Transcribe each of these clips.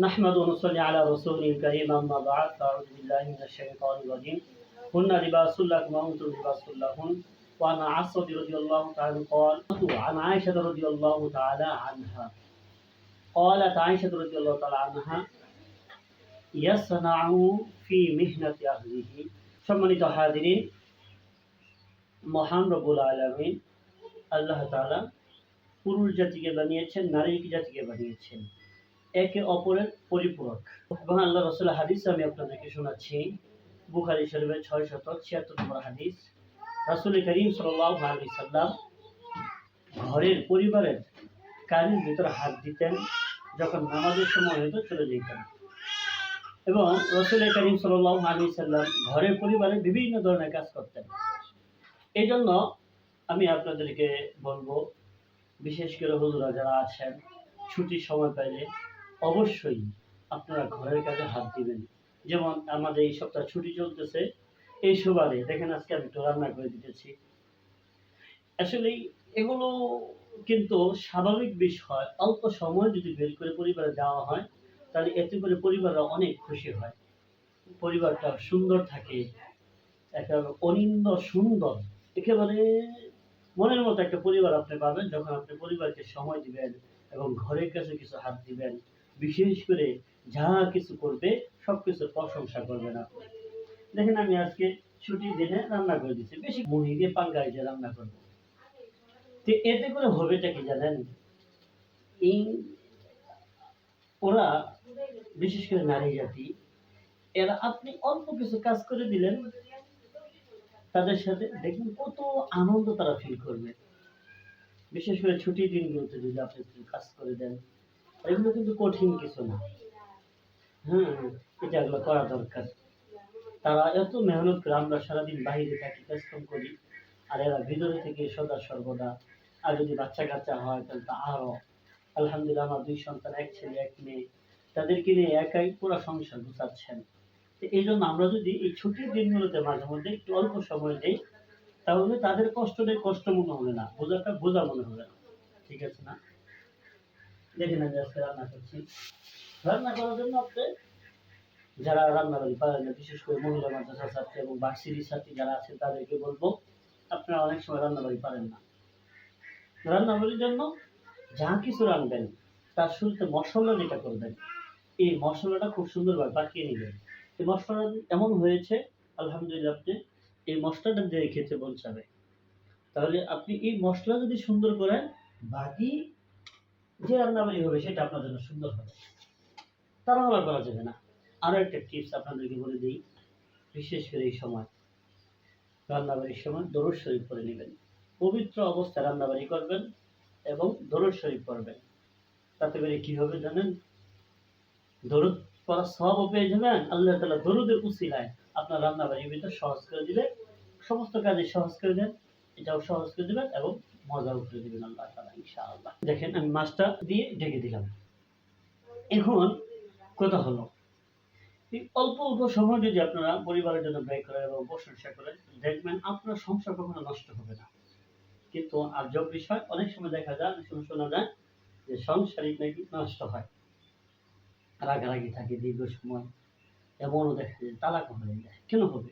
نحمد ونصلي على رسوله الكريم أما بعد فأعوذ بالله من الشيطان الرجيم هن لباس لكم وأنتم لباس لهن وعن عصر رضي الله تعالى قال عن عائشة رضي الله تعالى عنها قالت عائشة رضي الله تعالى عنها يصنع في مهنة أهله সম্মানিত হাদিরিন মহান রবুল আলমিন আল্লাহ তাআলা পুরুষ জাতিকে বানিয়েছেন নারী জাতিকে বানিয়েছেন একে অপরের পরিপূরক। এবং আল্লাহ রসুল হাদিস আমি আপনাদেরকে শোনাচ্ছি। বুখারি শরীফের ছয় শত ছিয়াত্তর নম্বর হাদিস। রাসুল করিম সাল্লাহ আলী সাল্লাম ঘরের পরিবারের কাজের ভিতরে হাত দিতেন, যখন নামাজের সময় হয়তো চলে যেতেন। এবং রসুল করিম সাল্লাহ আলী সাল্লাম ঘরের পরিবারে বিভিন্ন ধরনের কাজ করতেন। এই জন্য আমি আপনাদেরকে বলব, বিশেষ করে হুজুরা যারা আছেন, ছুটির সময় পাইলে অবশ্যই আপনারা ঘরের কাজে হাত দিবেন। যেমন আমাদের এই সপ্তাহ ছুটি চলতেছে, এই সুবাদে দেখেন আজকে আমি একটু রান্না করে দিতেছি। আসলে এগুলো কিন্তু স্বাভাবিক বিষয়। অল্প সময় যদি বের করে পরিবারে দেওয়া হয়, তাহলে এতে করে পরিবাররা অনেক খুশি হয়। পরিবারটা সুন্দর থাকে, একটা অনিন্দ সুন্দর, একেবারে মনের মতো একটা পরিবার আপনি পাবেন যখন আপনি পরিবারকে সময় দিবেন এবং ঘরের কাছে কিছু হাত দিবেন। বিশেষ করে যা কিছু করবে, সব কিছুর প্রশংসা করবেন আপনি দেখেন আমি আজকে ছুটির দিনে রান্না করে দিচ্ছি বেশি মুহি দিয়ে পাঙ্গাই দিয়ে রান্না করব। তো এতে করে হবেটা কি জানেন? এই ওরা, বিশেষ করে নারী জাতি, এরা আপনি অল্প কিছু কাজ করে দিলেন, তাদের সাথে দেখুন কত আনন্দ তারা ফিল করবে। বিশেষ করে ছুটির দিনগুলোতে যদি আপনি কাজ করে দেন এগুলো কিন্তু কঠিন কিছু না। হ্যাঁ এটা এগুলো করা দরকার। তারা এত মেহনত করে আমরা সারাদিন বাইরে থাকি কাজকাম করি। আর এরা ভিতরে থেকে সদা সর্বদা। আর যদি বাচ্চা কাচ্চা হয়, তাহলে তো আরও আলহামদুলিল্লাহ, আমার দুই সন্তান, এক ছেলে, এক মেয়ে। তাদেরকে নিয়ে একাই পুরো সংসার গুছাচ্ছেন। তো এই জন্য আমরা যদি এই ছুটির দিনগুলোতে মাঝে মধ্যে একটু অল্প সময় দিই, তাহলে তাদের কষ্টটাই কষ্ট মনে হবে না। বোঝাটা বোঝা মনে হবে না। ঠিক আছে না? দেখেন আমি আজকে রান্না করছি। রান্না করার জন্য আপনি যারা রান্না রান্নাবাড়ি পারেন না, বিশেষ করে মহিলা মাদ্রাসা ছাত্রী এবং বার্ষিক ছাত্রী যারা আছেন, তাদেরকে বলব, আপনারা অনেক সময় রান্না রান্নাবাড়ি পারেন না। রান্নাবাড়ির জন্য যা কিছু রাখবেন তার শুরুতে মশলা যেটা করবেন, এই মশলাটা খুব সুন্দরভাবে পাকিয়ে নেবেন। এই মশলাটা এমন হয়েছে, আলহামদুলিল্লাহ আপনি এই মশলাটা দিয়ে খেতে মন তাহলে আপনি এই মশলা যদি সুন্দর করেন, বাকি যে রান্নাবাড়ি হবে সেটা আপনার জন্য সুন্দর হবে। তাড়াহুড়া করা যাবে না। আরও একটা টিপস আপনাদেরকে বলে দিই, বিশেষ করে এই সময়। রান্নাবাড়ির সময় দরুদ শরীফ করে নেবেন। পবিত্র অবস্থায় রান্নাবাড়ি করবেন এবং দরুদ শরীফ পড়বেন। তাতে করে কি হবে জানেন? দরুদ পড়া সবও পেয়ে যাবেন। আল্লাহ তালা দরুদের উসিলায় আপনার রান্নাবাড়ির ভিতর সহজ করে দিবে। সমস্ত কাজে সহজ করে দেন। এটাও সহজ করে দেবেন এবং মজাও করে দেবেন আল্লাহ তালা ইনশাআল্লাহ। দেখেন, আমি মাছটা দিয়ে ঢেকে দিলাম। এখন কথা হলো, এই অল্প অল্প সময় যদি আপনারা পরিবারের জন্য ব্যয় করেন এবং প্রশংসা করেন, দেখবেন আপনার সংসার কখনো নষ্ট হবে না। কিন্তু আর্জব বিষয়, অনেক সময় দেখা যায়, অনেক সময় শোনা যায় যে সংসারিক নাকি নষ্ট হয়। রাগারাগি থাকে দীর্ঘ সময়, এমনও দেখা যায়, তালাক হয়ে যায় কেন হবে?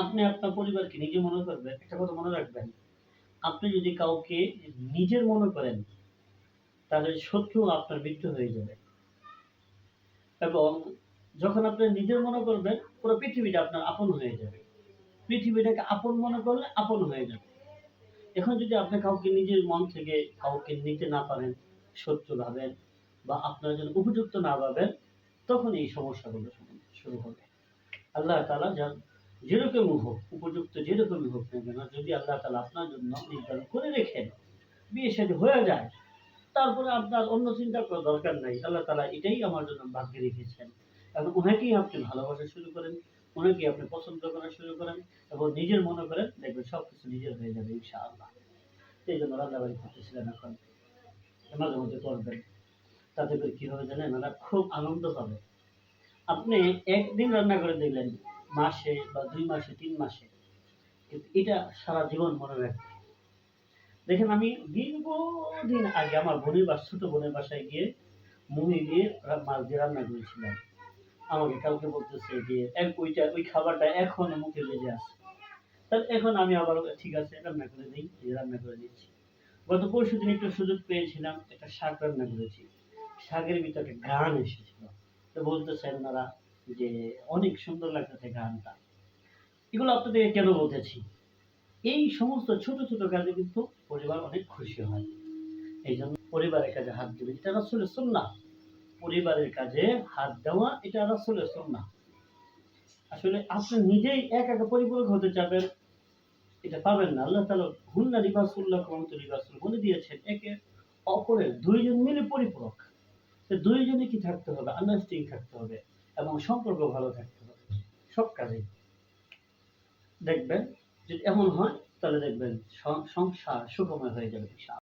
আপনি আপনার পরিবারকে নিজে মনে করবেন, একটা কথা মনে রাখবেন আপনি যদি কাউকে নিজের মনে করেন, তাহলে শত্রু আপনার মৃত্যু হয়ে যাবে। এবং যখন আপনি নিজের মনে করবেন, পুরো পৃথিবীটা আপনার আপন হয়ে যাবে। পৃথিবীটাকে আপন মনে করলে আপন হয়ে যাবে। এখন যদি আপনি কাউকে নিজের মন থেকে কাউকে নিতে না পারেন, শত্রু ভাবেন বা আপনার জন্য উপযুক্ত না ভাবেন, তখন এই সমস্যাগুলো শুরু হবে। আল্লাহ তালা যার যেরকমই হোক, উপযুক্ত যেরকমই হোক না কেন, যদি আল্লাহ তালা আপনার জন্য নির্ধারণ করে রেখেন, বিয়ে সাথে হয়ে যায়, তারপরে আপনার অন্য চিন্তা করার দরকার নাই। আল্লাহ তালা এটাই আমার জন্য ভাগ্যে রেখেছেন। এবং ওনাকেই আপনি ভালোবাসা শুরু করেন ওনাকেই আপনি পছন্দ করা শুরু করেন এবং নিজের মনে করেন, দেখবেন সব কিছু নিজের হয়ে যাবে ইনশাআল্লাহ। এই জন্য রান্নাবাড়ি করতেছিলেন এখন। মাঝে মধ্যে করবেন। তাতে করে কী হবে জানেন ওরা খুব আনন্দ পাবে। আপনি একদিন রান্না করে দিলেন মাসে বা দুই মাসে, তিন মাসে। কিন্তু এটা সারা জীবন মনে রাখবে। দেখেন আমি দীর্ঘদিন আগে আমার বোনের বাস, ছোট বোনের বাসায় গিয়ে মুহি দিয়ে মাছ দিয়ে রান্না করেছিলাম। আমাকে কালকে বলতেছে যে, এক ওইটা, ওই খাবারটা এখনও মুখে লেগে আছে। তাহলে এখন আমি আবার ঠিক আছে, রান্না করে দিই রান্না করে দিচ্ছি। গত পরশু দিন একটু সুযোগ পেয়েছিলাম, একটা শাক রান্না করেছি। শাকের ভিতরে গান এসেছিল। তো বলতেছেন ওনারা যে অনেক সুন্দর লাগতেছে গানটা। এগুলো আপনাদের কেন বলতেছি? এই সমস্ত ছোট ছোট কাজে কিন্তু পরিবার অনেক খুশি হয়। এই জন্য পরিবারের কাজে হাত দেবে। এটা রাসুলের সন্না পরিবারের কাজে হাত দেওয়া, এটা রাসুলের সন্না আসলে আপনি নিজেই এক একা পরিপূরক হতে চাবেন, এটা পাবেন না। আল্লাহ তালা হুন্না রিবাসুল্লাহ কমত রিবাসুল বলে দিয়েছেন, একে অপরের দুইজন মিলে পরিপূরক। দুইজনে কি থাকতে হবে? আন্ডারস্ট্যান্ডিং থাকতে হবে। এবং সম্পর্ক ভালো থাকতে হবে সব কাজেই দেখবেন, যদি এমন হয়, তাহলে দেখবেন সংসার সুখময় হয়ে যাবে।